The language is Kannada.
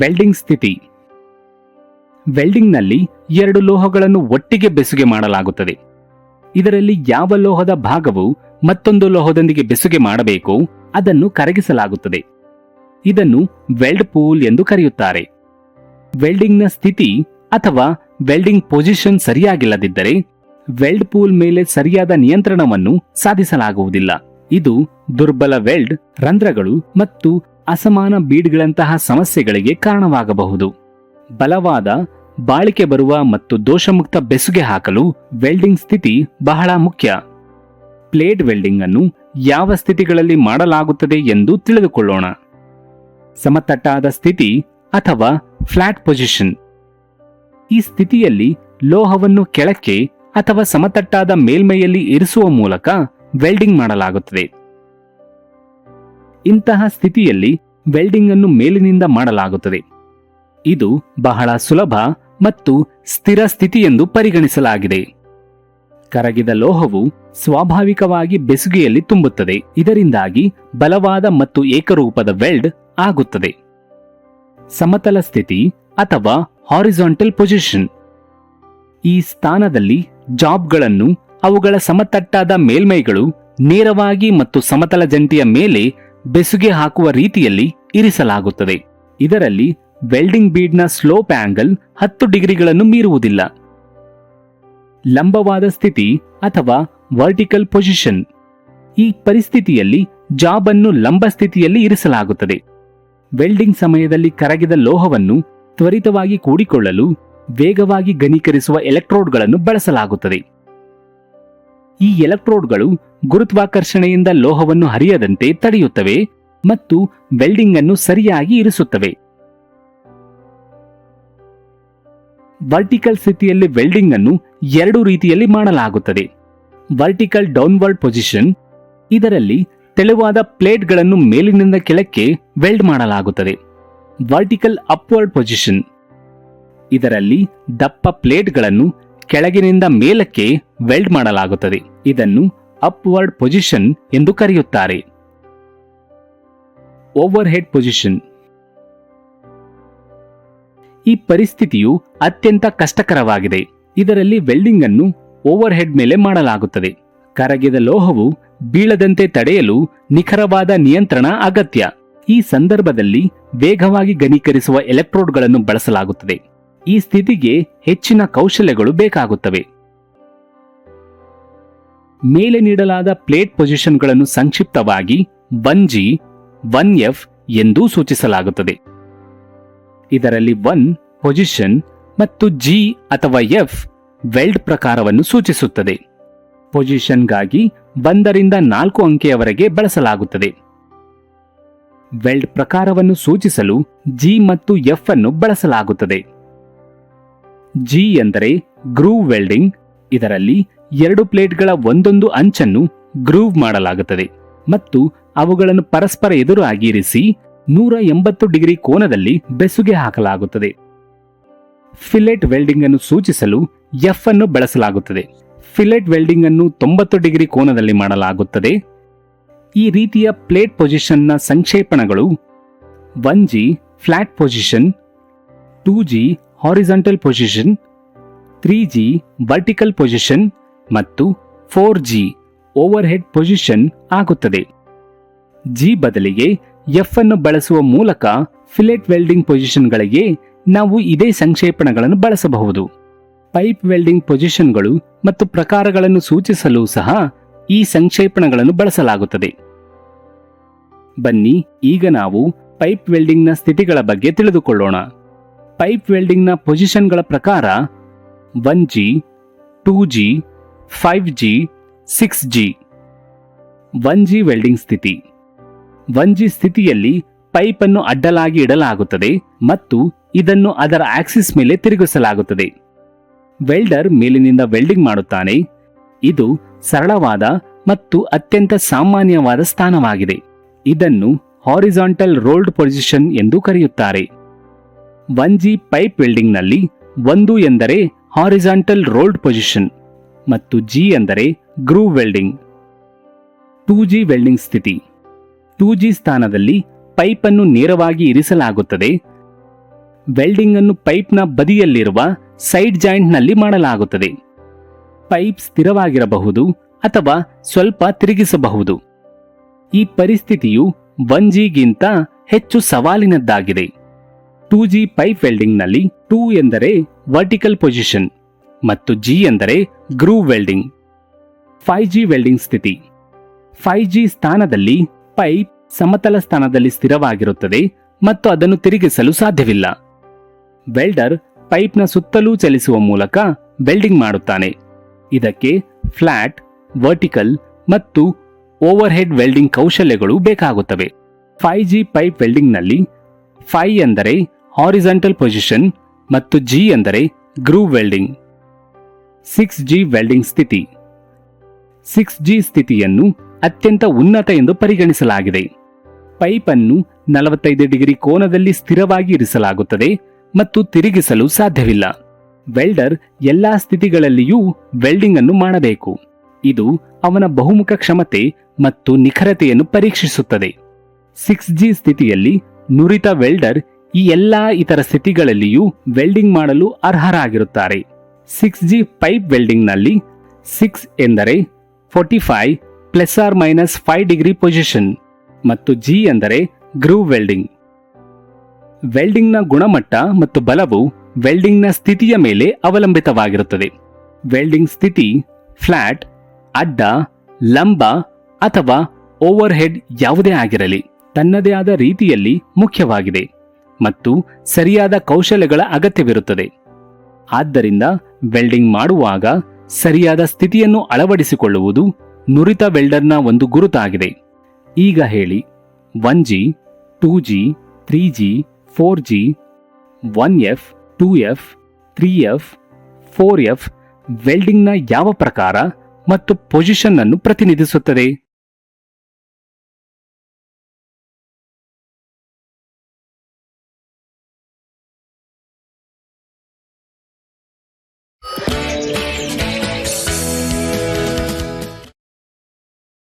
ವೆಲ್ಡಿಂಗ್ ಸ್ಥಿತಿ. ವೆಲ್ಡಿಂಗ್ನಲ್ಲಿ ಎರಡು ಲೋಹಗಳನ್ನು ಒಟ್ಟಿಗೆ ಬೆಸುಗೆ ಮಾಡಲಾಗುತ್ತದೆ. ಇದರಲ್ಲಿ ಯಾವ ಲೋಹದ ಭಾಗವು ಮತ್ತೊಂದು ಲೋಹದೊಂದಿಗೆ ಬೆಸುಗೆ ಮಾಡಬೇಕು ಅದನ್ನು ಕರಗಿಸಲಾಗುತ್ತದೆ. ಇದನ್ನು ವೆಲ್ಡ್ ಪೂಲ್ ಎಂದು ಕರೆಯುತ್ತಾರೆ. ವೆಲ್ಡಿಂಗ್ನ ಸ್ಥಿತಿ ಅಥವಾ ವೆಲ್ಡಿಂಗ್ ಪೊಸಿಷನ್ ಸರಿಯಾಗಿಲ್ಲದಿದ್ದರೆ ವೆಲ್ಡ್ ಪೂಲ್ ಮೇಲೆ ಸರಿಯಾದ ನಿಯಂತ್ರಣವನ್ನು ಸಾಧಿಸಲಾಗುವುದಿಲ್ಲ. ಇದು ದುರ್ಬಲ ವೆಲ್ಡ್ ರಂಧ್ರಗಳು ಮತ್ತು ಅಸಮಾನ ಬೀಡ್ಗಳಂತಹ ಸಮಸ್ಯೆಗಳಿಗೆ ಕಾರಣವಾಗಬಹುದು. ಬಲವಾದ, ಬಾಳಿಕೆ ಬರುವ ಮತ್ತು ದೋಷಮುಕ್ತ ಬೆಸುಗೆ ಹಾಕಲು ವೆಲ್ಡಿಂಗ್ ಸ್ಥಿತಿ ಬಹಳ ಮುಖ್ಯ. ಪ್ಲೇಟ್ ವೆಲ್ಡಿಂಗ್ ಅನ್ನು ಯಾವ ಸ್ಥಿತಿಗಳಲ್ಲಿ ಮಾಡಲಾಗುತ್ತದೆ ಎಂದು ತಿಳಿದುಕೊಳ್ಳೋಣ. ಸಮತಟ್ಟಾದ ಸ್ಥಿತಿ ಅಥವಾ ಫ್ಲಾಟ್ ಪೊಸಿಷನ್. ಈ ಸ್ಥಿತಿಯಲ್ಲಿ ಲೋಹವನ್ನು ಕೆಳಕ್ಕೆ ಅಥವಾ ಸಮತಟ್ಟಾದ ಮೇಲ್ಮೈಯಲ್ಲಿ ಇರಿಸುವ ಮೂಲಕ ವೆಲ್ಡಿಂಗ್ ಮಾಡಲಾಗುತ್ತದೆ. ಇಂತಹ ಸ್ಥಿತಿಯಲ್ಲಿ ವೆಲ್ಡಿಂಗ್ ಅನ್ನು ಮೇಲಿನಿಂದ ಮಾಡಲಾಗುತ್ತದೆ. ಇದು ಬಹಳ ಸುಲಭ ಮತ್ತು ಸ್ಥಿರ ಸ್ಥಿತಿ ಎಂದು ಪರಿಗಣಿಸಲಾಗಿದೆ. ಕರಗಿದ ಲೋಹವು ಸ್ವಾಭಾವಿಕವಾಗಿ ಬೆಸುಗೆಯಲ್ಲಿ ತುಂಬುತ್ತದೆ. ಇದರಿಂದಾಗಿ ಬಲವಾದ ಮತ್ತು ಏಕರೂಪದ ವೆಲ್ಡ್ ಆಗುತ್ತದೆ. ಸಮತಲ ಸ್ಥಿತಿ ಅಥವಾ ಹಾರಿಜಾಂಟಲ್ ಪೊಸಿಷನ್ ಈ ಸ್ಥಾನದಲ್ಲಿ ಜಾಬ್ಗಳನ್ನು ಅವುಗಳ ಸಮತಟ್ಟಾದ ಮೇಲ್ಮೈಗಳು ನೇರವಾಗಿ ಮತ್ತು ಸಮತಲ ಜಂಟಿಯ ಮೇಲೆ ಬೆಸುಗೆ ಹಾಕುವ ರೀತಿಯಲ್ಲಿ ಇರಿಸಲಾಗುತ್ತದೆ. ಇದರಲ್ಲಿ ವೆಲ್ಡಿಂಗ್ ಬೀಡ್ನ ಸ್ಲೋಪ್ ಆಂಗಲ್ ಹತ್ತು ಡಿಗ್ರಿಗಳನ್ನು ಮೀರುವುದಿಲ್ಲ. ಲಂಬವಾದ ಸ್ಥಿತಿ ಅಥವಾ ವರ್ಟಿಕಲ್ ಪೊಸಿಷನ್. ಈ ಪರಿಸ್ಥಿತಿಯಲ್ಲಿ ಜಾಬ್ ಅನ್ನು ಲಂಬ ಸ್ಥಿತಿಯಲ್ಲಿ ಇರಿಸಲಾಗುತ್ತದೆ. ವೆಲ್ಡಿಂಗ್ ಸಮಯದಲ್ಲಿ ಕರಗಿದ ಲೋಹವನ್ನು ತ್ವರಿತವಾಗಿ ಕೂಡಿಕೊಳ್ಳಲು ವೇಗವಾಗಿ ಘನೀಕರಿಸುವ ಎಲೆಕ್ಟ್ರೋಡ್ಗಳನ್ನು ಬಳಸಲಾಗುತ್ತದೆ. ಈ ಎಲೆಕ್ಟ್ರೋಡ್ಗಳು ಗುರುತ್ವಾಕರ್ಷಣೆಯಿಂದ ಲೋಹವನ್ನು ಹರಿಯದಂತೆ ತಡೆಯುತ್ತವೆ ಮತ್ತು ವೆಲ್ಡಿಂಗ್ ಅನ್ನು ಸರಿಯಾಗಿ ಇರಿಸುತ್ತವೆ. ವರ್ಟಿಕಲ್ ಸ್ಥಿತಿಯಲ್ಲಿ ವೆಲ್ಡಿಂಗ್ ಅನ್ನು ಎರಡು ರೀತಿಯಲ್ಲಿ ಮಾಡಲಾಗುತ್ತದೆ. ವರ್ಟಿಕಲ್ ಡೌನ್ವರ್ಡ್ ಪೊಸಿಷನ್, ಇದರಲ್ಲಿ ತೆಳುವಾದ ಪ್ಲೇಟ್ಗಳನ್ನು ಮೇಲಿನಿಂದ ಕೆಳಕ್ಕೆ ವೆಲ್ಡ್ ಮಾಡಲಾಗುತ್ತದೆ. ವರ್ಟಿಕಲ್ ಅಪ್ವರ್ಡ್ ಪೊಸಿಷನ್, ಇದರಲ್ಲಿ ದಪ್ಪ ಪ್ಲೇಟ್ಗಳನ್ನು ಕೆಳಗಿನಿಂದ ಮೇಲಕ್ಕೆ ವೆಲ್ಡ್ ಮಾಡಲಾಗುತ್ತದೆ. ಇದನ್ನು ಅಪ್ವರ್ಡ್ ಪೊಸಿಷನ್ ಎಂದು ಕರೆಯುತ್ತಾರೆ. ಓವರ್ ಹೆಡ್ ಪೊಸಿಷನ್ ಈ ಪರಿಸ್ಥಿತಿಯು ಅತ್ಯಂತ ಕಷ್ಟಕರವಾಗಿದೆ. ಇದರಲ್ಲಿ ವೆಲ್ಡಿಂಗ್ ಅನ್ನು ಓವರ್ ಹೆಡ್ ಮೇಲೆ ಮಾಡಲಾಗುತ್ತದೆ. ಕರಗಿದ ಲೋಹವು ಬೀಳದಂತೆ ತಡೆಯಲು ನಿಖರವಾದ ನಿಯಂತ್ರಣ ಅಗತ್ಯ. ಈ ಸಂದರ್ಭದಲ್ಲಿ ವೇಗವಾಗಿ ಘನೀಕರಿಸುವ ಎಲೆಕ್ಟ್ರೋಡ್ಗಳನ್ನು ಬಳಸಲಾಗುತ್ತದೆ. ಈ ಸ್ಥಿತಿಗೆ ಹೆಚ್ಚಿನ ಕೌಶಲ್ಯಗಳು ಬೇಕಾಗುತ್ತವೆ. ಮೇಲೆ ನೀಡಲಾದ ಪ್ಲೇಟ್ ಪೊಸಿಷನ್ಗಳನ್ನು ಸಂಕ್ಷಿಪ್ತವಾಗಿ ಒನ್ ಜಿ, ಒನ್ ಎಫ್ ಎಂದೂ ಸೂಚಿಸಲಾಗುತ್ತದೆ. ಇದರಲ್ಲಿ ಒನ್ ಪೊಸಿಷನ್ ಮತ್ತು ಜಿ ಅಥವಾ ಎಫ್ ವೆಲ್ಡ್ ಪ್ರಕಾರವನ್ನು ಸೂಚಿಸುತ್ತದೆ. ಪೊಸಿಷನ್ಗಾಗಿ ಒಂದರಿಂದ ನಾಲ್ಕು ಅಂಕೆಯವರೆಗೆ ಬಳಸಲಾಗುತ್ತದೆ. ವೆಲ್ಡ್ ಪ್ರಕಾರವನ್ನು ಸೂಚಿಸಲು ಜಿ ಮತ್ತು ಎಫ್ ಅನ್ನು ಬಳಸಲಾಗುತ್ತದೆ. ಜಿ ಎಂದರೆ ಗ್ರೂವ್ ವೆಲ್ಡಿಂಗ್ ಇದರಲ್ಲಿ ಎರಡು ಪ್ಲೇಟ್ಗಳ ಒಂದೊಂದು ಅಂಚನ್ನು ಗ್ರೂವ್ ಮಾಡಲಾಗುತ್ತದೆ. ಮತ್ತು ಅವುಗಳನ್ನು ಪರಸ್ಪರ ಎದುರಾಗಿ ಇರಿಸಿ ನೂರ ಎಂಬತ್ತು ಡಿಗ್ರಿ ಕೋನದಲ್ಲಿ ಬೆಸುಗೆ ಹಾಕಲಾಗುತ್ತದೆ. ಫಿಲೆಟ್ ವೆಲ್ಡಿಂಗ್ ಅನ್ನು ಸೂಚಿಸಲು ಎಫ್ ಅನ್ನು ಬಳಸಲಾಗುತ್ತದೆ. ಫಿಲೆಟ್ ವೆಲ್ಡಿಂಗ್ ಅನ್ನು ತೊಂಬತ್ತು ಡಿಗ್ರಿ ಕೋನದಲ್ಲಿ ಮಾಡಲಾಗುತ್ತದೆ. ಈ ರೀತಿಯ ಪ್ಲೇಟ್ ಪೊಸಿಷನ್ನ ಸಂಕ್ಷೇಪಣಗಳು one G flat position, two G horizontal position three G vertical position ಮತ್ತು four G overhead position ಆಗುತ್ತದೆ. ಜಿ ಬದಲಿಗೆ ಎಫ್ ಅನ್ನು ಬಳಸುವ ಮೂಲಕ ಫಿಲೆಟ್ ವೆಲ್ಡಿಂಗ್ ಪೊಸಿಷನ್ಗಳಿಗೆ ನಾವು ಇದೇ ಸಂಕ್ಷೇಪಣಗಳನ್ನು ಬಳಸಬಹುದು. ಪೈಪ್ ವೆಲ್ಡಿಂಗ್ ಪೊಸಿಷನ್ಗಳು ಮತ್ತು ಪ್ರಕಾರಗಳನ್ನು ಸೂಚಿಸಲು ಸಹ ಈ ಸಂಕ್ಷೇಪಣಗಳನ್ನು ಬಳಸಲಾಗುತ್ತದೆ. ಬನ್ನಿ, ಈಗ ನಾವು ಪೈಪ್ ವೆಲ್ಡಿಂಗ್ನ ಸ್ಥಿತಿಗಳ ಬಗ್ಗೆ ತಿಳಿದುಕೊಳ್ಳೋಣ. ಪೈಪ್ ವೆಲ್ಡಿಂಗ್ನ ಪೊಸಿಷನ್ಗಳ ಪ್ರಕಾರ one G two G five G six G one G welding ಸ್ಥಿತಿ. ಒನ್ ಜಿ ಸ್ಥಿತಿಯಲ್ಲಿ ಪೈಪ್ ಅನ್ನು ಅಡ್ಡಲಾಗಿ ಇಡಲಾಗುತ್ತದೆ ಮತ್ತು ಇದನ್ನು ಅದರ ಆಕ್ಸಿಸ್ ಮೇಲೆ ತಿರುಗಿಸಲಾಗುತ್ತದೆ. ವೆಲ್ಡರ್ ಮೇಲಿನಿಂದ ವೆಲ್ಡಿಂಗ್ ಮಾಡುತ್ತಾನೆ. ಇದು ಸರಳವಾದ ಮತ್ತು ಅತ್ಯಂತ ಸಾಮಾನ್ಯವಾದ ಸ್ಥಾನವಾಗಿದೆ. ಇದನ್ನು ಹಾರಿಜಾಂಟಲ್ ರೋಲ್ಡ್ ಪೊಸಿಷನ್ ಎಂದು ಕರೆಯುತ್ತಾರೆ. ಒನ್ ಜಿ ಪೈಪ್ ವೆಲ್ಡಿಂಗ್ನಲ್ಲಿ ಒಂದು ಎಂದರೆ ಹಾರಿಜಾಂಟಲ್ ರೋಲ್ಡ್ ಪೊಸಿಷನ್ ಮತ್ತು ಜಿ ಎಂದರೆ groove welding. Two G welding ಸ್ಥಿತಿ. ಟೂ ಜಿ ಸ್ಥಾನದಲ್ಲಿ ಪೈಪ್ ಅನ್ನು ನೇರವಾಗಿ ಇರಿಸಲಾಗುತ್ತದೆ. ವೆಲ್ಡಿಂಗ್ ಅನ್ನು ಪೈಪ್ನ ಬದಿಯಲ್ಲಿರುವ ಸೈಡ್ ಜಾಯಿಂಟ್ನಲ್ಲಿ ಮಾಡಲಾಗುತ್ತದೆ. ಪೈಪ್ ಸ್ಥಿರವಾಗಿರಬಹುದು ಅಥವಾ ಸ್ವಲ್ಪ ತಿರುಗಿಸಬಹುದು. ಈ ಪರಿಸ್ಥಿತಿಯು ಒನ್ ಜಿಗಿಂತ ಹೆಚ್ಚು ಸವಾಲಿನದ್ದಾಗಿದೆ. ಟೂ ಜಿ ಪೈಪ್ ವೆಲ್ಡಿಂಗ್ನಲ್ಲಿ ಟೂ ಎಂದರೆ ವರ್ಟಿಕಲ್ ಪೊಸಿಷನ್ ಮತ್ತು ಜಿ ಎಂದರೆ groove welding five G welding ಸ್ಥಿತಿ. ಫೈವ್ ಜಿ ಸ್ಥಾನದಲ್ಲಿ ಪೈಪ್ ಸಮತಲ ಸ್ಥಾನದಲ್ಲಿ ಸ್ಥಿರವಾಗಿರುತ್ತದೆ ಮತ್ತು ಅದನ್ನು ತಿರುಗಿಸಲು ಸಾಧ್ಯವಿಲ್ಲ. ವೆಲ್ಡರ್ ಪೈಪ್ನ ಸುತ್ತಲೂ ಚಲಿಸುವ ಮೂಲಕ ವೆಲ್ಡಿಂಗ್ ಮಾಡುತ್ತಾನೆ. ಇದಕ್ಕೆ ಫ್ಲಾಟ್ ವರ್ಟಿಕಲ್ ಮತ್ತು ಓವರ್ಹೆಡ್ ವೆಲ್ಡಿಂಗ್ ಕೌಶಲ್ಯಗಳು ಬೇಕಾಗುತ್ತವೆ. ಫೈವ್ ಜಿ ಪೈಪ್ ವೆಲ್ಡಿಂಗ್ನಲ್ಲಿ ಫೈ ಎಂದರೆ ಹಾರಿಜಾಂಟಲ್ ಪೊಸಿಷನ್ ಮತ್ತು ಜಿ ಎಂದರೆ groove welding six G welding ಸ್ಥಿತಿ. ಸಿಕ್ಸ್ ಜಿ ಸ್ಥಿತಿಯನ್ನು ಅತ್ಯಂತ ಉನ್ನತ ಎಂದು ಪರಿಗಣಿಸಲಾಗಿದೆ. ಪೈಪ್ ಅನ್ನು ನಲವತ್ತೈದು ಡಿಗ್ರಿ ಕೋನದಲ್ಲಿ ಸ್ಥಿರವಾಗಿ ಇರಿಸಲಾಗುತ್ತದೆ ಮತ್ತು ತಿರುಗಿಸಲು ಸಾಧ್ಯವಿಲ್ಲ. ವೆಲ್ಡರ್ ಎಲ್ಲಾ ಸ್ಥಿತಿಗಳಲ್ಲಿಯೂ ವೆಲ್ಡಿಂಗ್ ಅನ್ನು ಮಾಡಬೇಕು. ಇದು ಅವನ ಬಹುಮುಖ ಕ್ಷಮತೆ ಮತ್ತು ನಿಖರತೆಯನ್ನು ಪರೀಕ್ಷಿಸುತ್ತದೆ. ಸಿಕ್ಸ್ ಜಿ ಸ್ಥಿತಿಯಲ್ಲಿ ನುರಿತ ವೆಲ್ಡರ್ ಈ ಎಲ್ಲಾ ಇತರ ಸ್ಥಿತಿಗಳಲ್ಲಿಯೂ ವೆಲ್ಡಿಂಗ್ ಮಾಡಲು ಅರ್ಹರಾಗಿರುತ್ತಾರೆ. ಸಿಕ್ಸ್ ಜಿ ಪೈಪ್ ವೆಲ್ಡಿಂಗ್ನಲ್ಲಿ ಸಿಕ್ಸ್ ಎಂದರೆ forty five plus or minus five degree position ಮತ್ತು ಜಿ ಎಂದರೆ ಗ್ರೂವ್ ವೆಲ್ಡಿಂಗ್ ವೆಲ್ಡಿಂಗ್ನ ಗುಣಮಟ್ಟ ಮತ್ತು ಬಲವು ವೆಲ್ಡಿಂಗ್ನ ಸ್ಥಿತಿಯ ಮೇಲೆ ಅವಲಂಬಿತವಾಗಿರುತ್ತದೆ. ವೆಲ್ಡಿಂಗ್ ಸ್ಥಿತಿ ಫ್ಲಾಟ್ ಅಡ್ಡ, ಲಂಬ ಅಥವಾ ಓವರ್ಹೆಡ್ ಯಾವುದೇ ಆಗಿರಲಿ, ತನ್ನದೇ ಆದ ರೀತಿಯಲ್ಲಿ ಮುಖ್ಯವಾಗಿದೆ. ಮತ್ತು ಸರಿಯಾದ ಕೌಶಲ್ಯಗಳ ಅಗತ್ಯವಿರುತ್ತದೆ. ಆದ್ದರಿಂದ ವೆಲ್ಡಿಂಗ್ ಮಾಡುವಾಗ ಸರಿಯಾದ ಸ್ಥಿತಿಯನ್ನು ಅಳವಡಿಸಿಕೊಳ್ಳುವುದು ನುರಿತ ವೆಲ್ಡರ್ನ ಒಂದು ಗುರುತಾಗಿದೆ. ಈಗ ಹೇಳಿ, one G, two G three G four G, one F, two F three F four F ವೆಲ್ಡಿಂಗ್ನ ಯಾವ ಪ್ರಕಾರ ಮತ್ತು ಪೊಸಿಷನ್ ಅನ್ನು ಪ್ರತಿನಿಧಿಸುತ್ತದೆ?